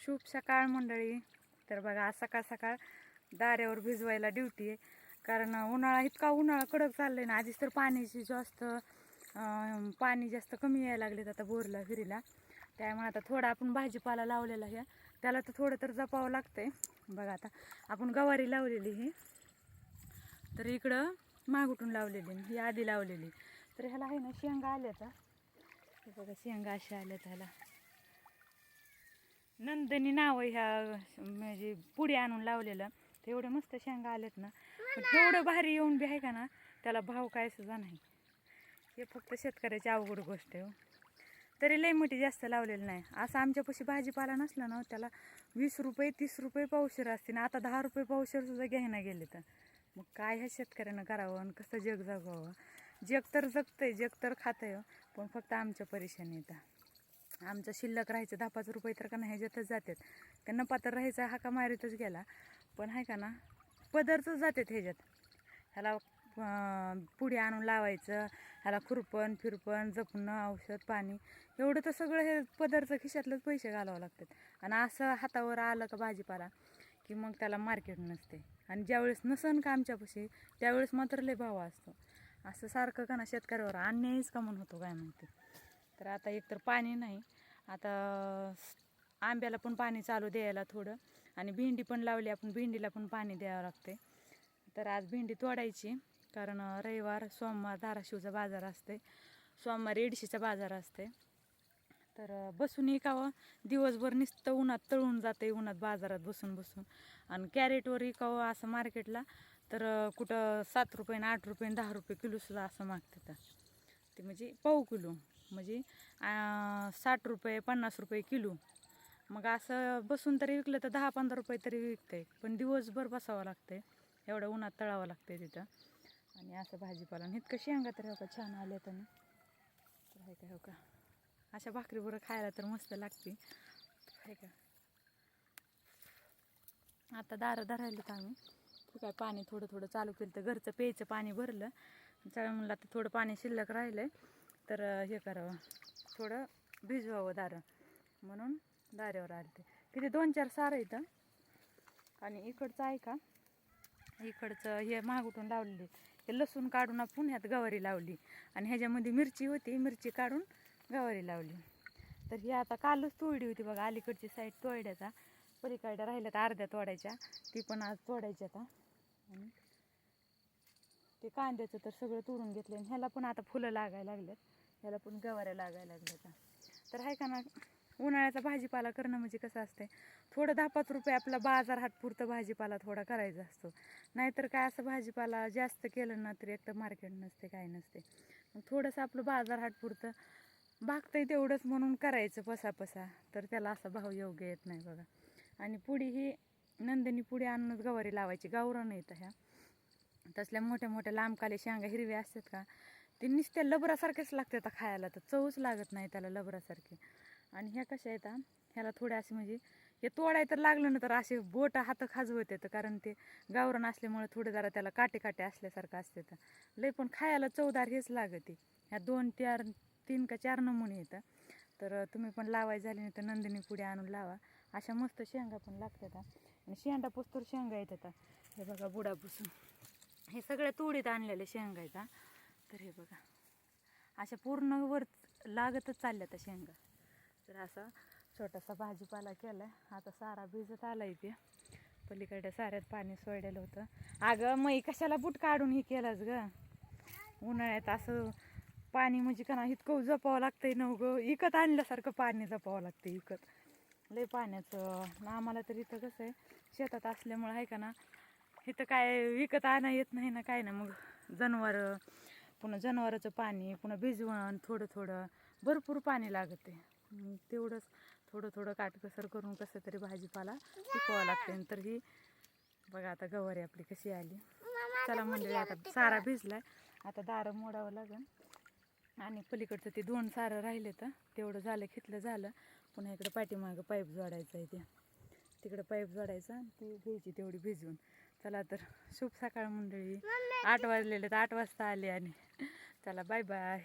शुभ सकाळ मंडळी. तर बघा आज सकाळ सकाळ दाऱ्यावर भिजवायला ड्युटी आहे. कारण उन्हाळा इतका उन्हाळा कडक चाललंय ना आधीच तर पाण्याची जास्त पाणी जास्त कमी यायला लागलेत आता बोरला फिरीला त्यामुळे आता थोडा आपण भाजीपाला लावलेला आहे. त्याला तर थोडं तर जपावं लागतंय. बघा आता आपण गवारी लावलेली ही. तर इकडं मागुटून लावलेली ही आधी लावलेली. तर ह्याला आहे ना शेंगा आल्या तर बघा शेंगा अशा आल्या ह्याला. नंदनी नाव ह्या म्हणजे पुढे आणून लावलेलं. ते एवढे मस्त शेंगा आलेत ना. पण एवढं भारी येऊन बी आहे का ना त्याला भाव काय सुद्धा नाही हे फक्त शेतकऱ्याची अवघड गोष्ट आहे हो. तरी लई मोठी जास्त लावलेलं नाही. असं आमच्यापाशी भाजीपाला नसला ना त्याला वीस रुपये तीस रुपये पावशेर असते ना. आता दहा रुपये पावशेर सुद्धा घ्यायला गेले तर. मग काय ह्या शेतकऱ्यानं करावं आणि कसं जग जगावं? जग तर जगतंय जग तर खातंय हो. पण फक्त आमच्या परेशानी येतात आमचं शिल्लक राहायचं दहा पाच रुपये तर का नाही ह्याच्यातच जातात. त्यांना पात्र राहायचा हाका मारीतच गेला. पण आहे का ना पदरच जातात ह्याच्यात. ह्याला पुढे आणून लावायचं ह्याला खुरपण फिरपण जपणं औषध पाणी एवढं तर सगळं हे पदरचं खिशातलंच पैसे घालावं लागतात. आणि असं हातावर आलं का भाजीपाला की मग त्याला मार्केट नसते. आणि ज्यावेळेस नसन का आमच्यापाशी त्यावेळेस मात्र लय भाव असतो. असं सारखं का ना शेतकऱ्यावर अन्यायच का म्हणून होतो काय म्हणते तर आता एकतर पाणी नाही. आता आंब्याला पण पाणी चालू द्यायला थोडं. आणि भेंडी पण लावली आपण भेंडीला पण पाणी द्यावं लागते तर आज भेंडी तोडायची कारण रविवार सोमवार धाराशिवचा बाजार असते सोमवार एडशीचा बाजार असते तर बसून एकावं. दिवसभर नुसतं उन्हात तळून जाते उन्हात बाजारात बसून बसून. आणि कॅरेटवर एकावं असं मार्केटला तर कुठं सात रुपये आणि आठ रुपये दहा रुपये किलोसुद्धा असं मागतात. ते म्हणजे पाऊ किलो. म्हणजे साठ रुपये पन्नास रुपये किलो. मग असं बसून तरी विकलं तर दहा पंधरा रुपये तरी विकते पण दिवसभर बसावं लागते एवढं उन्हात तळावं लागते तिथं. आणि असं भाजीपाला. आणि इतकं शेंगा तर हो का छान आले तर तर आहे का हो का? अशा भाकरीबरोबर खायला तर मस्त लागते. आहे का? आता दारं धरायला तर आम्ही काय पाणी थोडं थोडं चालू केलं तर घरचं प्यायचं पाणी भरलं. चला म्हणलं आता थोडं पाणी शिल्लक राहिलं आहे तर हे करावं. थोडं भिजवावं दारं. म्हणून दाऱ्यावर आले ते तिथे दोन चार सारं इथं आणि इकडचं आहे का इकडचं हे महागुटून लावलेली हे लसूण काढून आपण ह्यात गवारी लावली. आणि ह्याच्यामध्ये मिरची होती. मिरची काढून गवारी लावली. तर ही आता कालच तोडली होती बघा. अलीकडची साईड तोड्याचा पलीकडे राहिल्या तर अर्ध्या तोडायच्या. ती पण आज तोडायची आता. आणि ते कांद्याचं तर सगळं तोडून घेतलं आणि ह्याला पण आता फुलं लागायला लागल्यात. याला पण गवाऱ्या लागायला लागल्यात तर आहे का ना उन्हाळ्याचा भाजीपाला करणं म्हणजे कसं असतंय थोडं दहा पाच रुपये आपला बाजार हाटपुरतं भाजीपाला थोडा करायचा असतो. नाहीतर काय असं भाजीपाला जास्त केलं ना तरी एक तर मार्केट नसते काय नसते. मग थोडंसं आपलं बाजार हाटपुरतं भागतंय तेवढंच म्हणून करायचं पसा पसा तर त्याला असा भाव योग्य येत नाही बघा. आणि पुढी ही नंदिनी पुढे आणूनच गवारी लावायची. गावरान येतं ह्या. तसल्या मोठ्या मोठ्या लांबकाले शेंगा हिरव्या असतात का ते नुसत्या लबरासारखेच लागते आता खायला तर चवच लागत नाही त्याला लबरासारखे. आणि ह्या कशा आहेत ह्याला थोडे असे म्हणजे हे तोडाय तर लागलं ना तर असे बोट हात खाजवत येतं कारण ते गावरण असल्यामुळे थोडं जरा त्याला काटे काटे असल्यासारखं असते तर. लय पण खायला चवदार हेच लागते. ह्या दोन चार तीन का चार नमुने येतं तर तुम्ही पण लावायचं झाले नाही तर नंदिनी पुढे आणून लावा. अशा मस्त शेंगा पण लागतात आणि शेंडा पुस्तर शेंगा येतात हे. बघा बुडापासून. हे सगळ्या तोडीत आणलेले शेंगा आहेत तर हे बघा. अशा पूर्ण वर लागतच चालल्या त्या शेंगा. तर असा छोटासा भाजीपाला केला आता सारा भिजत आला इथे पलीकडे साऱ्यात पाणी सोडलेलं होतं. अगं मग कशाला बूट काढून हे केलंच ग? उन्हाळ्यात असं पाणी म्हणजे का ना इतकं जपावं लागतंय नव गं. इकत आणल्यासारखं पाणी जपावं लागतं इकत. लय पाण्याचं. ना आम्हाला तर इथं कसं आहे शेतात असल्यामुळं आहे का ना इथं काय विकत आणा येत नाही ना काय ना. मग जनावरं पुन्हा जनावराचं पाणी पुन्हा भिजवण थोडं थोडं भरपूर पाणी लागते. आहे तेवढंच थोडं थोडं काटकसर करून कसं तरी भाजीपाला पिकवावं लागते. आणि तर ही बघा आता गवारी आपली कशी आली. चला म्हणजे आता सारा भिजलाय. आता दारं मोडावं लागेल आणि पलीकडचं ते दोन सारं राहिले तर तेवढं झालं खितलं झालं. पुन्हा इकडं पाठीमागं पाईप जोडायचं आहे ते. तिकडं पाईप जोडायचा आणि ती घ्यायची तेवढी भिजवून. चला तर शुभ सकाळ मंडळी. आठ वाजलेले तर आठ वाजता आले आणि चला बाय बाय